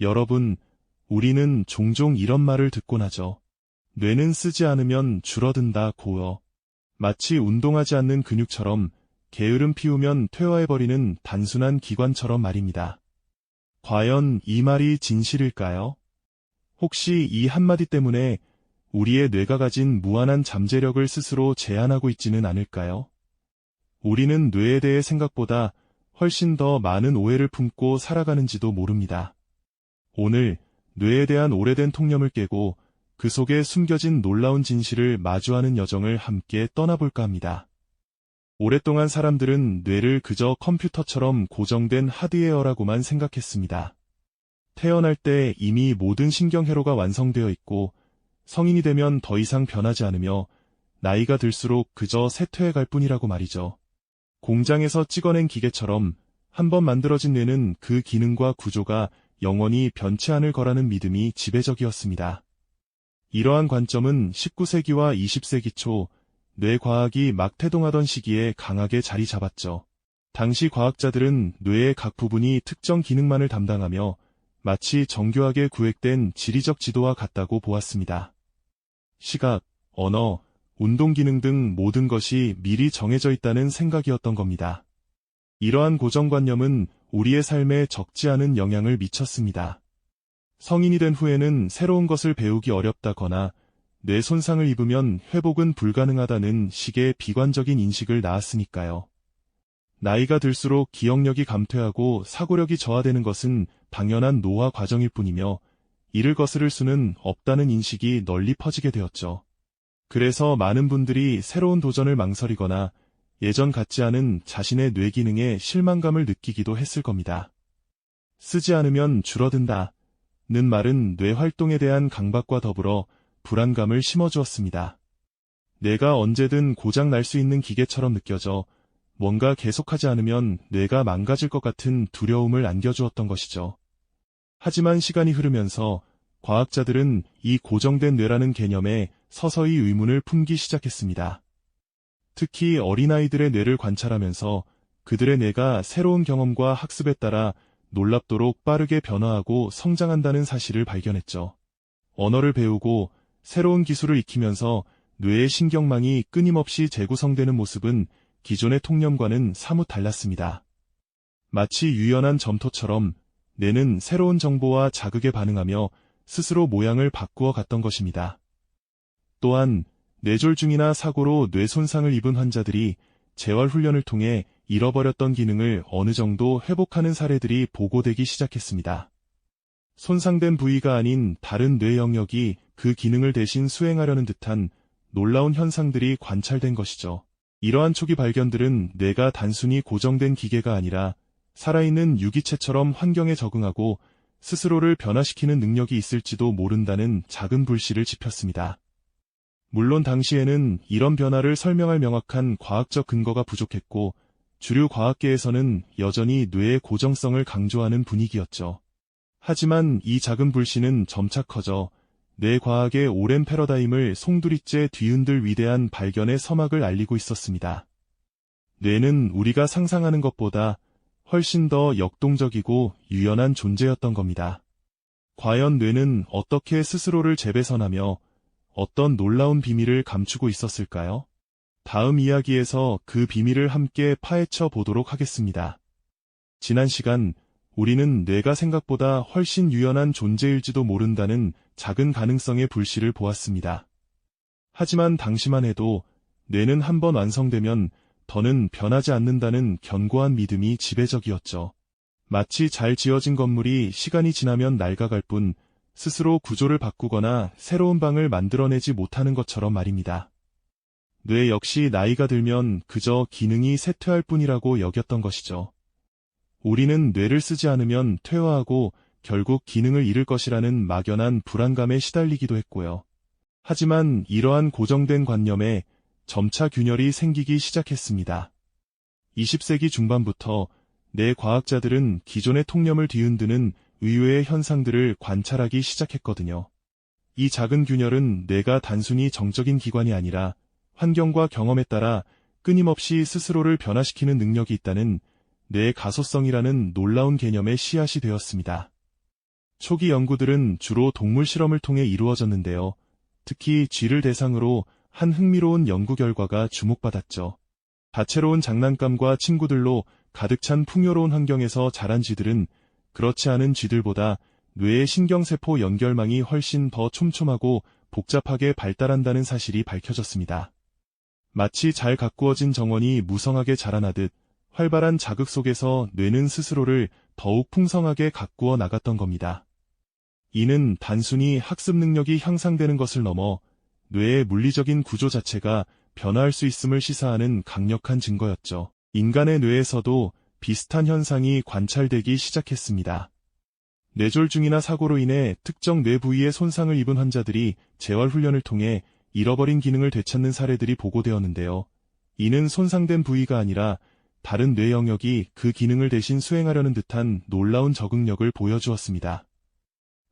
여러분, 우리는 종종 이런 말을 듣곤 하죠. 뇌는 쓰지 않으면 줄어든다 고요. 마치 운동하지 않는 근육처럼 게으름 피우면 퇴화해버리는 단순한 기관처럼 말입니다. 과연 이 말이 진실일까요? 혹시 이 한마디 때문에 우리의 뇌가 가진 무한한 잠재력을 스스로 제한하고 있지는 않을까요? 우리는 뇌에 대해 생각보다 훨씬 더 많은 오해를 품고 살아가는지도 모릅니다. 오늘 뇌에 대한 오래된 통념을 깨고 그 속에 숨겨진 놀라운 진실을 마주하는 여정을 함께 떠나볼까 합니다. 오랫동안 사람들은 뇌를 그저 컴퓨터처럼 고정된 하드웨어라고만 생각했습니다. 태어날 때 이미 모든 신경회로가 완성되어 있고 성인이 되면 더 이상 변하지 않으며 나이가 들수록 그저 쇠퇴해 갈 뿐이라고 말이죠. 공장에서 찍어낸 기계처럼 한 번 만들어진 뇌는 그 기능과 구조가 영원히 변치 않을 거라는 믿음이 지배적이었습니다. 이러한 관점은 19세기와 20세기 초 뇌과학이 막 태동하던 시기에 강하게 자리 잡았죠. 당시 과학자들은 뇌의 각 부분이 특정 기능만을 담당하며 마치 정교하게 구획된 지리적 지도와 같다고 보았습니다. 시각, 언어, 운동 기능 등 모든 것이 미리 정해져 있다는 생각이었던 겁니다. 이러한 고정관념은 우리의 삶에 적지 않은 영향을 미쳤습니다. 성인이 된 후에는 새로운 것을 배우기 어렵다거나 뇌 손상을 입으면 회복은 불가능하다는 식의 비관적인 인식을 낳았으니까요. 나이가 들수록 기억력이 감퇴하고 사고력이 저하되는 것은 당연한 노화 과정일 뿐이며 이를 거스를 수는 없다는 인식이 널리 퍼지게 되었죠. 그래서 많은 분들이 새로운 도전을 망설이거나 예전 같지 않은 자신의 뇌 기능에 실망감을 느끼기도 했을 겁니다. 쓰지 않으면 줄어든다. 는 말은 뇌 활동에 대한 강박과 더불어 불안감을 심어주었습니다. 뇌가 언제든 고장 날 수 있는 기계처럼 느껴져 뭔가 계속하지 않으면 뇌가 망가질 것 같은 두려움을 안겨주었던 것이죠. 하지만 시간이 흐르면서 과학자들은 이 고정된 뇌라는 개념에 서서히 의문을 품기 시작했습니다. 특히 어린아이들의 뇌를 관찰하면서 그들의 뇌가 새로운 경험과 학습에 따라 놀랍도록 빠르게 변화하고 성장한다는 사실을 발견했죠. 언어를 배우고 새로운 기술을 익히면서 뇌의 신경망이 끊임없이 재구성되는 모습은 기존의 통념과는 사뭇 달랐습니다. 마치 유연한 점토처럼 뇌는 새로운 정보와 자극에 반응하며 스스로 모양을 바꾸어 갔던 것입니다. 또한 뇌졸중이나 사고로 뇌 손상을 입은 환자들이 재활 훈련을 통해 잃어버렸던 기능을 어느 정도 회복하는 사례들이 보고되기 시작했습니다. 손상된 부위가 아닌 다른 뇌 영역이 그 기능을 대신 수행하려는 듯한 놀라운 현상들이 관찰된 것이죠. 이러한 초기 발견들은 뇌가 단순히 고정된 기계가 아니라 살아있는 유기체처럼 환경에 적응하고 스스로를 변화시키는 능력이 있을지도 모른다는 작은 불씨를 지폈습니다. 물론 당시에는 이런 변화를 설명할 명확한 과학적 근거가 부족했고 주류 과학계에서는 여전히 뇌의 고정성을 강조하는 분위기였죠. 하지만 이 작은 불씨는 점차 커져 뇌 과학의 오랜 패러다임을 송두리째 뒤흔들 위대한 발견의 서막을 알리고 있었습니다. 뇌는 우리가 상상하는 것보다 훨씬 더 역동적이고 유연한 존재였던 겁니다. 과연 뇌는 어떻게 스스로를 재배선하며 어떤 놀라운 비밀을 감추고 있었을까요? 다음 이야기에서 그 비밀을 함께 파헤쳐 보도록 하겠습니다. 지난 시간 우리는 뇌가 생각보다 훨씬 유연한 존재일지도 모른다는 작은 가능성의 불씨를 보았습니다. 하지만 당시만 해도 뇌는 한번 완성되면 더는 변하지 않는다는 견고한 믿음이 지배적이었죠. 마치 잘 지어진 건물이 시간이 지나면 낡아갈 뿐 스스로 구조를 바꾸거나 새로운 방을 만들어내지 못하는 것처럼 말입니다. 뇌 역시 나이가 들면 그저 기능이 쇠퇴할 뿐이라고 여겼던 것이죠. 우리는 뇌를 쓰지 않으면 퇴화하고 결국 기능을 잃을 것이라는 막연한 불안감에 시달리기도 했고요. 하지만 이러한 고정된 관념에 점차 균열이 생기기 시작했습니다. 20세기 중반부터 뇌 과학자들은 기존의 통념을 뒤흔드는 의외의 현상들을 관찰하기 시작했거든요. 이 작은 균열은 뇌가 단순히 정적인 기관이 아니라 환경과 경험에 따라 끊임없이 스스로를 변화시키는 능력이 있다는 뇌 가소성이라는 놀라운 개념의 씨앗이 되었습니다. 초기 연구들은 주로 동물 실험을 통해 이루어졌는데요. 특히 쥐를 대상으로 한 흥미로운 연구 결과가 주목받았죠. 다채로운 장난감과 친구들로 가득 찬 풍요로운 환경에서 자란 쥐들은 그렇지 않은 쥐들보다 뇌의 신경세포 연결망이 훨씬 더 촘촘하고 복잡하게 발달한다는 사실이 밝혀졌습니다. 마치 잘 가꾸어진 정원이 무성하게 자라나듯 활발한 자극 속에서 뇌는 스스로를 더욱 풍성하게 가꾸어 나갔던 겁니다. 이는 단순히 학습 능력이 향상되는 것을 넘어 뇌의 물리적인 구조 자체가 변화할 수 있음을 시사하는 강력한 증거였죠. 인간의 뇌에서도 비슷한 현상이 관찰되기 시작했습니다. 뇌졸중이나 사고로 인해 특정 뇌 부위에 손상을 입은 환자들이 재활훈련을 통해 잃어버린 기능을 되찾는 사례들이 보고되었는데요. 이는 손상된 부위가 아니라 다른 뇌 영역이 그 기능을 대신 수행하려는 듯한 놀라운 적응력을 보여주었습니다.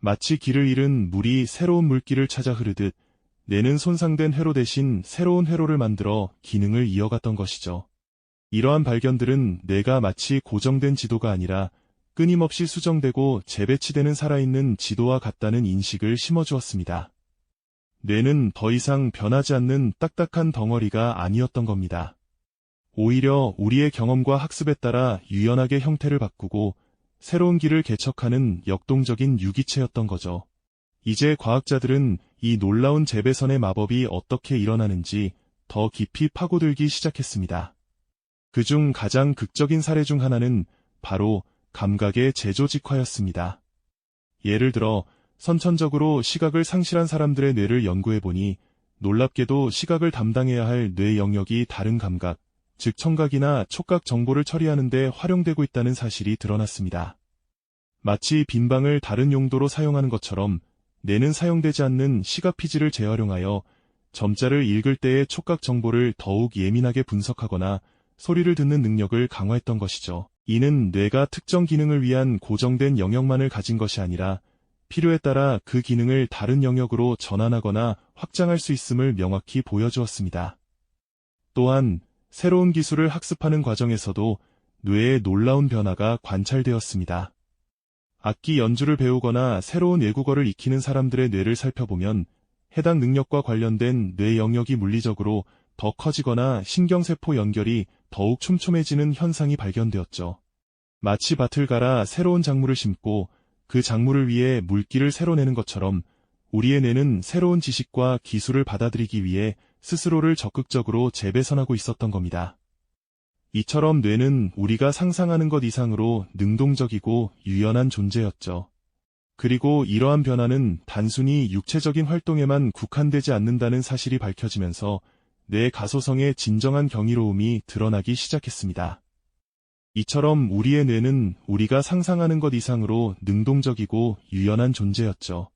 마치 길을 잃은 물이 새로운 물길을 찾아 흐르듯 뇌는 손상된 회로 대신 새로운 회로를 만들어 기능을 이어갔던 것이죠. 이러한 발견들은 뇌가 마치 고정된 지도가 아니라 끊임없이 수정되고 재배치되는 살아있는 지도와 같다는 인식을 심어주었습니다. 뇌는 더 이상 변하지 않는 딱딱한 덩어리가 아니었던 겁니다. 오히려 우리의 경험과 학습에 따라 유연하게 형태를 바꾸고 새로운 길을 개척하는 역동적인 유기체였던 거죠. 이제 과학자들은 이 놀라운 재배선의 마법이 어떻게 일어나는지 더 깊이 파고들기 시작했습니다. 그중 가장 극적인 사례 중 하나는 바로 감각의 재조직화였습니다. 예를 들어 선천적으로 시각을 상실한 사람들의 뇌를 연구해보니 놀랍게도 시각을 담당해야 할 뇌 영역이 다른 감각, 즉 청각이나 촉각 정보를 처리하는 데 활용되고 있다는 사실이 드러났습니다. 마치 빈방을 다른 용도로 사용하는 것처럼 뇌는 사용되지 않는 시각 피지를 재활용하여 점자를 읽을 때의 촉각 정보를 더욱 예민하게 분석하거나 소리를 듣는 능력을 강화했던 것이죠. 이는 뇌가 특정 기능을 위한 고정된 영역만을 가진 것이 아니라 필요에 따라 그 기능을 다른 영역으로 전환하거나 확장할 수 있음을 명확히 보여주었습니다. 또한 새로운 기술을 학습하는 과정에서도 뇌의 놀라운 변화가 관찰되었습니다. 악기 연주를 배우거나 새로운 외국어를 익히는 사람들의 뇌를 살펴보면 해당 능력과 관련된 뇌 영역이 물리적으로 더 커지거나 신경세포 연결이 더욱 촘촘해지는 현상이 발견되었죠. 마치 밭을 갈아 새로운 작물을 심고 그 작물을 위해 물기를 새로 내는 것처럼 우리의 뇌는 새로운 지식과 기술을 받아들이기 위해 스스로를 적극적으로 재배선하고 있었던 겁니다. 이처럼 뇌는 우리가 상상하는 것 이상으로 능동적이고 유연한 존재였죠. 그리고 이러한 변화는 단순히 육체적인 활동에만 국한되지 않는다는 사실이 밝혀지면서 뇌 가소성의 진정한 경이로움이 드러나기 시작했습니다. 이처럼 우리의 뇌는 우리가 상상하는 것 이상으로 능동적이고 유연한 존재였죠.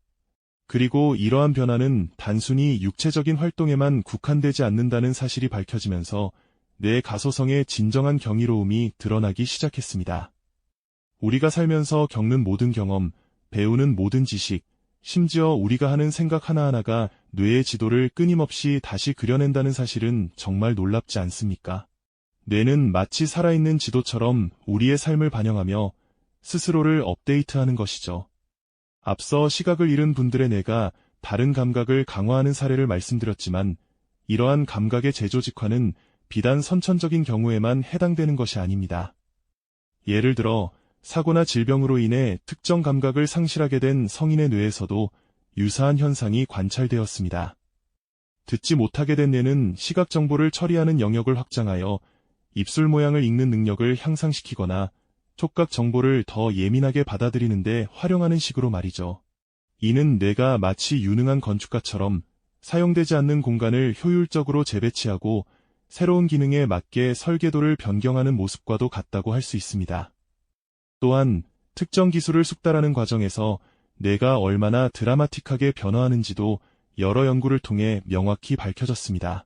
그리고 이러한 변화는 단순히 육체적인 활동에만 국한되지 않는다는 사실이 밝혀지면서 내 가소성의 진정한 경이로움이 드러나기 시작했습니다. 우리가 살면서 겪는 모든 경험, 배우는 모든 지식, 심지어 우리가 하는 생각 하나하나가 뇌의 지도를 끊임없이 다시 그려낸다는 사실은 정말 놀랍지 않습니까? 뇌는 마치 살아있는 지도처럼 우리의 삶을 반영하며 스스로를 업데이트하는 것이죠. 앞서 시각을 잃은 분들의 뇌가 다른 감각을 강화하는 사례를 말씀드렸지만 이러한 감각의 재조직화는 비단 선천적인 경우에만 해당되는 것이 아닙니다. 예를 들어 사고나 질병으로 인해 특정 감각을 상실하게 된 성인의 뇌에서도 유사한 현상이 관찰되었습니다. 듣지 못하게 된 뇌는 시각 정보를 처리하는 영역을 확장하여 입술 모양을 읽는 능력을 향상시키거나 촉각 정보를 더 예민하게 받아들이는데 활용하는 식으로 말이죠. 이는 뇌가 마치 유능한 건축가처럼 사용되지 않는 공간을 효율적으로 재배치하고 새로운 기능에 맞게 설계도를 변경하는 모습과도 같다고 할 수 있습니다. 또한 특정 기술을 숙달하는 과정에서 뇌가 얼마나 드라마틱하게 변화하는지도 여러 연구를 통해 명확히 밝혀졌습니다.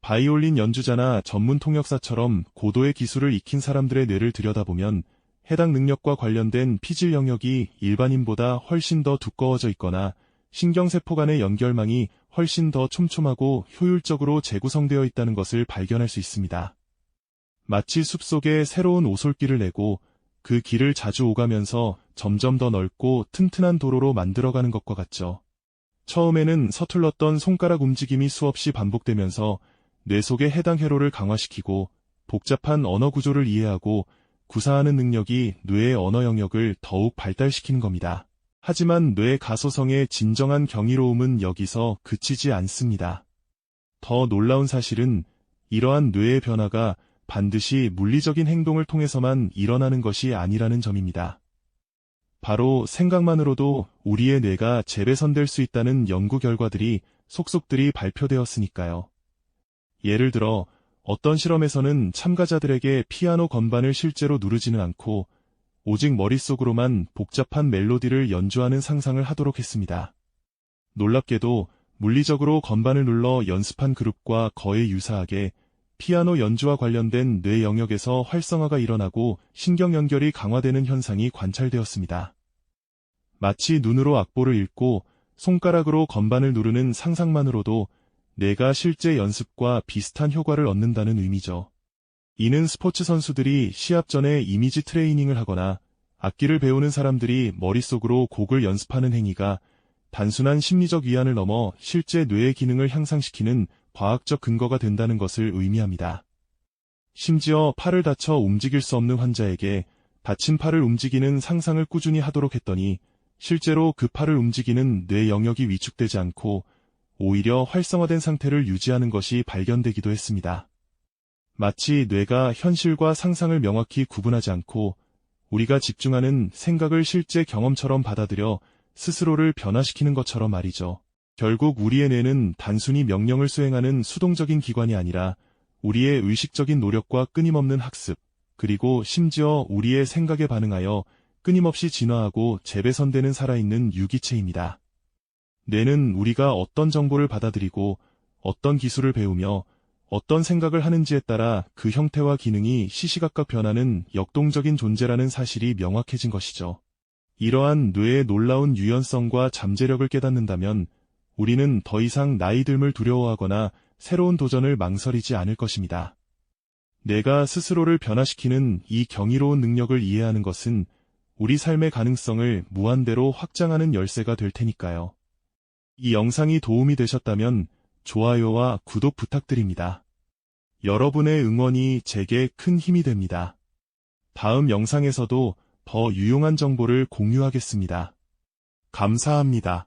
바이올린 연주자나 전문 통역사처럼 고도의 기술을 익힌 사람들의 뇌를 들여다보면 해당 능력과 관련된 피질 영역이 일반인보다 훨씬 더 두꺼워져 있거나 신경세포 간의 연결망이 훨씬 더 촘촘하고 효율적으로 재구성되어 있다는 것을 발견할 수 있습니다. 마치 숲속에 새로운 오솔길을 내고 그 길을 자주 오가면서 점점 더 넓고 튼튼한 도로로 만들어가는 것과 같죠. 처음에는 서툴렀던 손가락 움직임이 수없이 반복되면서 뇌 속의 해당 회로를 강화시키고 복잡한 언어 구조를 이해하고 구사하는 능력이 뇌의 언어 영역을 더욱 발달시키는 겁니다. 하지만 뇌 가소성의 진정한 경이로움은 여기서 그치지 않습니다. 더 놀라운 사실은 이러한 뇌의 변화가 반드시 물리적인 행동을 통해서만 일어나는 것이 아니라는 점입니다. 바로 생각만으로도 우리의 뇌가 재배선될 수 있다는 연구 결과들이 속속들이 발표되었으니까요. 예를 들어 어떤 실험에서는 참가자들에게 피아노 건반을 실제로 누르지는 않고 오직 머릿속으로만 복잡한 멜로디를 연주하는 상상을 하도록 했습니다. 놀랍게도 물리적으로 건반을 눌러 연습한 그룹과 거의 유사하게 피아노 연주와 관련된 뇌 영역에서 활성화가 일어나고 신경 연결이 강화되는 현상이 관찰되었습니다. 마치 눈으로 악보를 읽고 손가락으로 건반을 누르는 상상만으로도 내가 실제 연습과 비슷한 효과를 얻는다는 의미죠. 이는 스포츠 선수들이 시합 전에 이미지 트레이닝을 하거나 악기를 배우는 사람들이 머릿속으로 곡을 연습하는 행위가 단순한 심리적 위안을 넘어 실제 뇌의 기능을 향상시키는 과학적 근거가 된다는 것을 의미합니다. 심지어 팔을 다쳐 움직일 수 없는 환자에게 다친 팔을 움직이는 상상을 꾸준히 하도록 했더니 실제로 그 팔을 움직이는 뇌 영역이 위축되지 않고 오히려 활성화된 상태를 유지하는 것이 발견되기도 했습니다. 마치 뇌가 현실과 상상을 명확히 구분하지 않고 우리가 집중하는 생각을 실제 경험처럼 받아들여 스스로를 변화시키는 것처럼 말이죠. 결국 우리의 뇌는 단순히 명령을 수행하는 수동적인 기관이 아니라 우리의 의식적인 노력과 끊임없는 학습, 그리고 심지어 우리의 생각에 반응하여 끊임없이 진화하고 재배선되는 살아있는 유기체입니다. 뇌는 우리가 어떤 정보를 받아들이고 어떤 기술을 배우며 어떤 생각을 하는지에 따라 그 형태와 기능이 시시각각 변하는 역동적인 존재라는 사실이 명확해진 것이죠. 이러한 뇌의 놀라운 유연성과 잠재력을 깨닫는다면 우리는 더 이상 나이 듦을 두려워하거나 새로운 도전을 망설이지 않을 것입니다. 내가 스스로를 변화시키는 이 경이로운 능력을 이해하는 것은 우리 삶의 가능성을 무한대로 확장하는 열쇠가 될 테니까요. 이 영상이 도움이 되셨다면 좋아요와 구독 부탁드립니다. 여러분의 응원이 제게 큰 힘이 됩니다. 다음 영상에서도 더 유용한 정보를 공유하겠습니다. 감사합니다.